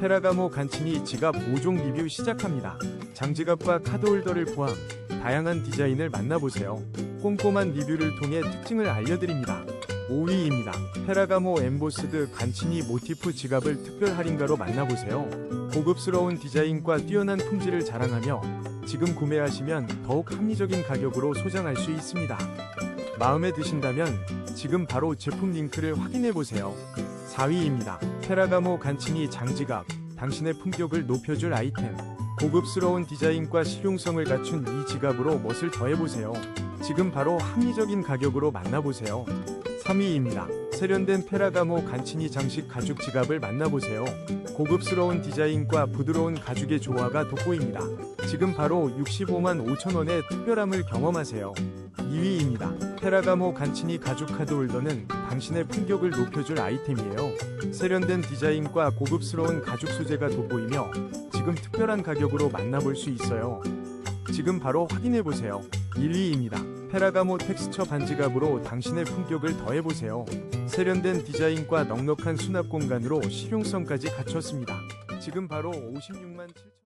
페라가모 간친이 지갑 5종 리뷰 시작합니다. 장지갑과 카드홀더를 포함 다양한 디자인을 만나보세요. 꼼꼼한 리뷰를 통해 특징을 알려드립니다. 5위입니다. 페라가모 엠보스드 간치니 모티프 지갑을 특별 할인가로 만나보세요. 고급스러운 디자인과 뛰어난 품질을 자랑하며 지금 구매하시면 더욱 합리적인 가격으로 소장할 수 있습니다. 마음에 드신다면 지금 바로 제품 링크를 확인해 보세요. 4위입니다. 페라가모 간치니 장지갑. 당신의 품격을 높여줄 아이템. 고급스러운 디자인과 실용성을 갖춘 이 지갑으로 멋을 더해보세요. 지금 바로 합리적인 가격으로 만나보세요. 3위입니다. 세련된 페라가모 간치니 장식 가죽 지갑을 만나보세요. 고급스러운 디자인과 부드러운 가죽의 조화가 돋보입니다. 지금 바로 65만 5천원의 특별함을 경험하세요. 2위입니다. 페라가모 간치니 가죽 카드 홀더는 당신의 품격을 높여줄 아이템이에요. 세련된 디자인과 고급스러운 가죽 소재가 돋보이며 지금 특별한 가격으로 만나볼 수 있어요. 지금 바로 확인해보세요. 1위입니다. 페라가모 텍스처 반지갑으로 당신의 품격을 더해보세요. 세련된 디자인과 넉넉한 수납 공간으로 실용성까지 갖췄습니다. 지금 바로 56만 7천